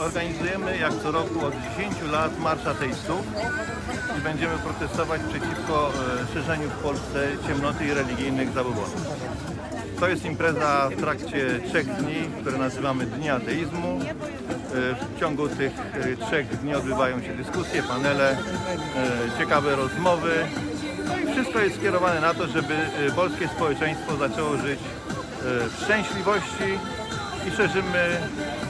Organizujemy jak co roku od 10 lat Marsz Ateistów i będziemy protestować przeciwko e, szerzeniu w Polsce ciemnoty i religijnych zabobonów. To jest impreza w trakcie trzech dni, które nazywamy Dni Ateizmu. E, W ciągu tych e, trzech dni odbywają się dyskusje, panele, ciekawe rozmowy. Wszystko jest skierowane na to, żeby e, polskie społeczeństwo zaczęło żyć e, w szczęśliwości i szerzymy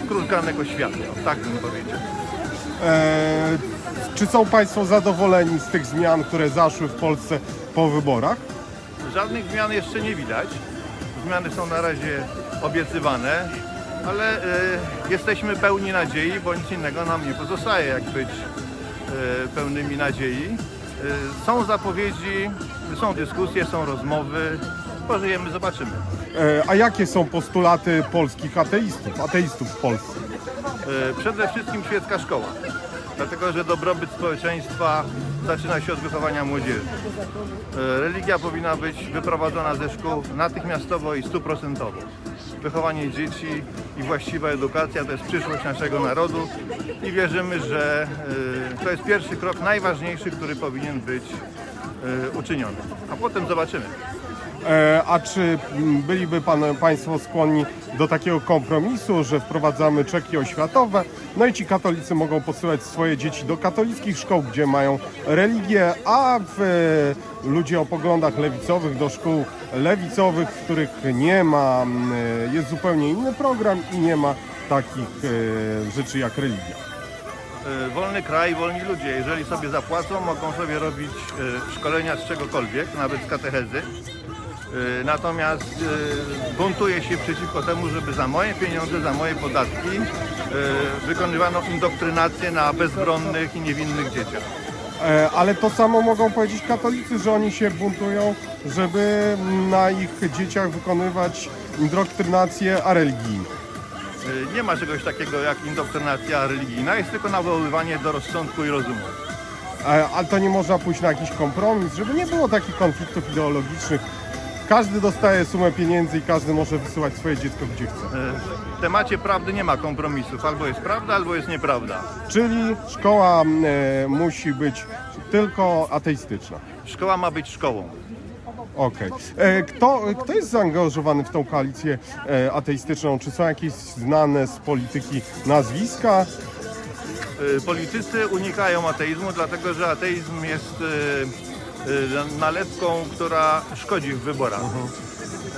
krużganego świata, tak bym powiedział. E, czy są Państwo zadowoleni z tych zmian, które zaszły w Polsce po wyborach? Żadnych zmian jeszcze nie widać. Zmiany są na razie obiecywane, ale e, jesteśmy pełni nadziei, bo nic innego nam nie pozostaje, jak być e, pełnymi nadziei. E, są zapowiedzi, są dyskusje, są rozmowy. Pożyjemy, zobaczymy. E, a jakie są postulaty polskich ateistów, ateistów w Polsce? E, Przede wszystkim świecka szkoła, dlatego że dobrobyt społeczeństwa zaczyna się od wychowania młodzieży. E, Religia powinna być wyprowadzona ze szkół natychmiastowo i stuprocentowo. Wychowanie dzieci i właściwa edukacja to jest przyszłość naszego narodu i wierzymy, że e, to jest pierwszy krok najważniejszy, który powinien być e, uczyniony. A potem zobaczymy. E, a czy mm, byliby pan, Państwo skłonni do takiego kompromisu, że wprowadzamy czeki oświatowe, no i ci katolicy mogą posyłać swoje dzieci do katolickich szkoł, gdzie mają religię, a w, e, ludzie o poglądach lewicowych do szkół lewicowych, w których nie ma, mm, e, jest zupełnie inny program i nie ma takich rzeczy jak religia. Wolny kraj, wolni ludzie. Jeżeli sobie zapłacą, mogą sobie robić szkolenia z czegokolwiek, nawet z katechezy. E, Natomiast e, buntuję się przeciwko temu, żeby za moje pieniądze, za moje podatki e, wykonywano indoktrynację na bezbronnych i niewinnych dzieciach. E, Ale to samo mogą powiedzieć katolicy, że oni się buntują, żeby na ich dzieciach wykonywać indoktrynację a religii. Nie ma czegoś takiego jak indoktrynacja religijna, jest tylko nawoływanie do rozsądku i rozumu. E, Ale to nie można pójść na jakiś kompromis, żeby nie było takich konfliktów ideologicznych. Każdy dostaje sumę pieniędzy i każdy może wysyłać swoje dziecko gdzie chce. E, W temacie prawdy nie ma kompromisów. Albo jest prawda, albo jest nieprawda. Czyli szkoła e, musi być tylko ateistyczna. Szkoła ma być szkołą. Okej. E, Kto, kto jest zaangażowany w tą koalicję e, ateistyczną? Czy są jakieś znane z polityki nazwiska? Y, Politycy unikają ateizmu, dlatego że ateizm jest y, y, nalepką, która szkodzi w wyborach.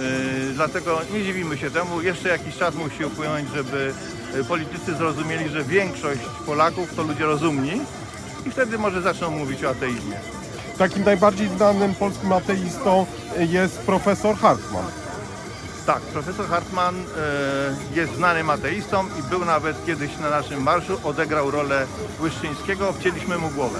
Y, Dlatego nie dziwimy się temu. Jeszcze jakiś czas musi upłynąć, żeby y, politycy zrozumieli, że większość Polaków to ludzie rozumni i wtedy może zaczną mówić o ateizmie. Takim najbardziej znanym polskim ateistą jest profesor Hartman. Tak, profesor Hartman y, jest znanym ateistą i był nawet kiedyś na naszym marszu, odegrał rolę Łyszczyńskiego, obcięliśmy mu głowę.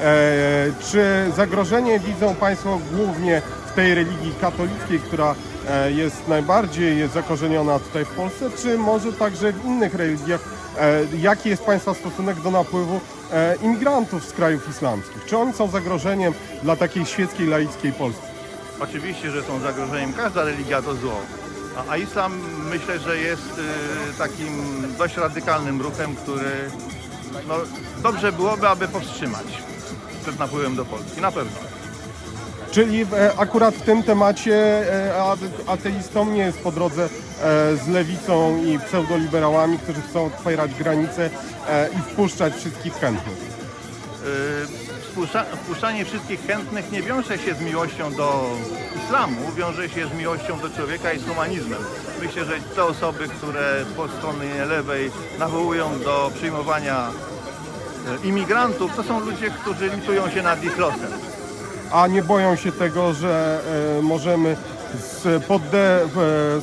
E, czy zagrożenie widzą Państwo głównie w tej religii katolickiej, która e, jest najbardziej jest zakorzeniona tutaj w Polsce, czy może także w innych religiach? E, jaki jest Państwa stosunek do napływu imigrantów z krajów islamskich? Czy oni są zagrożeniem dla takiej świeckiej, laickiej Polski? Oczywiście, że są zagrożeniem. Każda religia to zło. A, a islam myślę, że jest y, takim dość radykalnym ruchem, który no, dobrze byłoby, aby powstrzymać przed napływem do Polski. Na pewno. Czyli e, akurat w tym temacie e, ate- ateistom nie jest po drodze e, z lewicą i pseudoliberałami, którzy chcą otwierać granice e, i wpuszczać wszystkich chętnych. Wpuszcza, wpuszczanie wszystkich chętnych nie wiąże się z miłością do islamu, wiąże się z miłością do człowieka i z humanizmem. Myślę, że te osoby, które po stronie lewej nawołują do przyjmowania imigrantów, to są ludzie, którzy litują się nad ich losem. A nie boją się tego, że e, możemy z pod, de,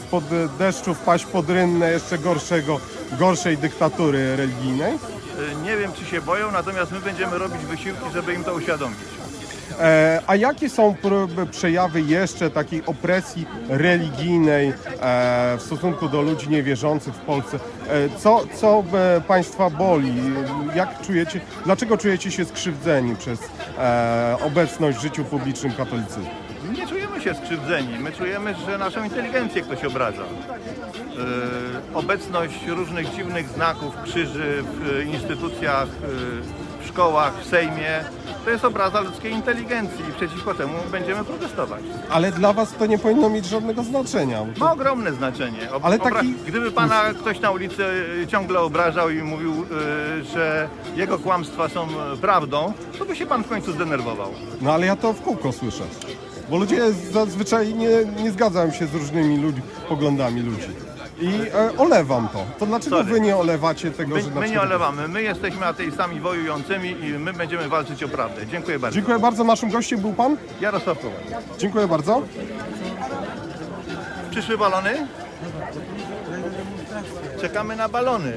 spod deszczu wpaść pod rynnę jeszcze gorszego, gorszej dyktatury religijnej? Y, Nie wiem, czy się boją, natomiast my będziemy robić wysiłki, żeby im to uświadomić. E, a jakie są pr- przejawy jeszcze takiej opresji religijnej e, w stosunku do ludzi niewierzących w Polsce? E, co co Państwa boli? Jak czujecie, dlaczego czujecie się skrzywdzeni przez obecność w życiu publicznym katolicyzmu? Nie czujemy się skrzywdzeni. My czujemy, że naszą inteligencję ktoś obraża. Obecność różnych dziwnych znaków, krzyży w instytucjach, szkołach, w Sejmie to jest obraza ludzkiej inteligencji i przeciwko temu będziemy protestować. Ale dla Was to nie powinno mieć żadnego znaczenia. Ma ogromne znaczenie. Ob- Ale taki- Gdyby pana ktoś na ulicy y, ciągle obrażał i mówił, y, że jego kłamstwa są y, prawdą, to by się pan w końcu zdenerwował. No ale ja to w kółko słyszę. Bo ludzie zazwyczaj nie, nie zgadzają się z różnymi poglądami ludzi. I e, olewam to. To dlaczego Sorry. wy nie olewacie tego, My, że na my nie przykład- olewamy, my jesteśmy ateistami wojującymi i my będziemy walczyć o prawdę. Dziękuję bardzo. Dziękuję bardzo. Naszym gościem był pan? Jarosław Kowal. Dziękuję bardzo. Przyszły balony? Czekamy na balony.